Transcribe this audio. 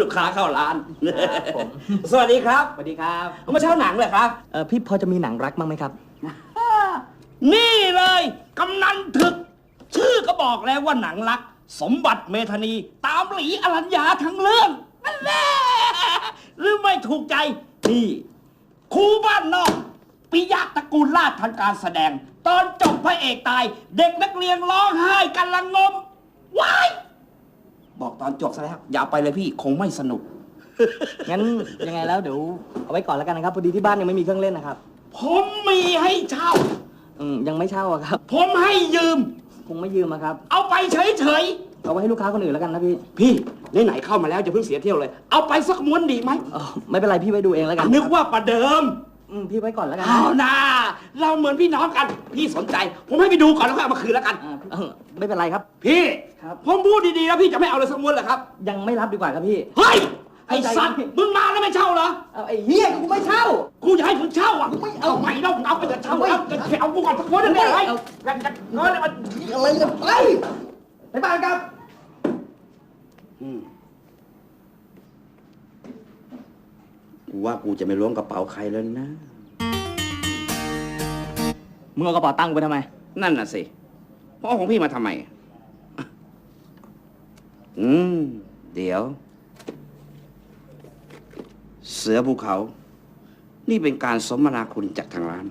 ลูกค้าเข้าร้าน ครับผม สวัสดีครับสวัสดีครับมาเช่าหนังเลยครับ เออพี่พอจะมีหนังรักบ้างไหมครับ นี่เลยกำนันถึก ชื่อก็บอกแล้วว่าหนังรัก สมบัติเมธานี ตามหลีอรัญญาทั้งเรื่องนั่นแหละหรือไม่ถูกใจ นี่ครูบ้านนอกปิยะตระกูลลาดทันการแสดง ตอนจบพระเอกตาย เด็กนักเรียนร้องไห้กันละงมว้าย บอกตอนจบซะแล้วอย่าไปเลยพี่คงไม่สนุก งั้นยังไงแล้วเดี๋ยวเอาไว้ก่อนแล้วกันนะครับพอดีที่บ้านยังไม่มีเครื่องเล่นนะครับผมมีให้เช่า อืมยังไม่เช่าอะครับ ผมให้ยืม คงไม่ยืมอะครับเอาไปเฉยเอาไว้ให้ลูกค้าคนอื่นแล้วกันนะพี่ๆพี่ไหนๆเข้ามาแล้วจะเพิ่งเสียเที่ยวเลย เอาไปสักม้วนดีไหมเออไม่เป็นไรพี่ไว้ดูเองแล้วกันนึกว่าประเดิมอืมพี่ไว้ก่อนแล้วกันเอานะเราเหมือนพี่น้องกัน พี่สนใจ ผมให้ไปดูก่อนแล้วก็เอามาคืนแล้วกัน อ่าเออไม่เป็นไรครับ พี่ ครับ ผมพูดดีๆแล้วพี่จะไม่เอาเลยสักม้วนเหรอครับ ยังไม่รับดีกว่าครับพี่ เฮ้ย ไอ้เข้าใจสัตว์พี่มึงมาแล้วไม่เช่าเหรอ เอาไอ้เหี้ยกูไม่เช่า กูจะให้มึงเช่าอะไม่เอาใหม่เราเอาไปจะเช่าไม่แล้วจะเอากูก่อนสักม้วนหนึงได้ไหมเอากันกันเงินเนี่ยมันอะไรกันไปไปบ้านครับอืมกูว่ากูจะไม่ล้วงกระเป๋าใครแล้วนะ มึงเอากระเป๋าตังค์ไปทำไม นั่นน่ะสิเพราะของพี่มาทำไม อืม เดี๋ยว เสือภูเขา นี่เป็นการสมนาคุณจากทางร้าน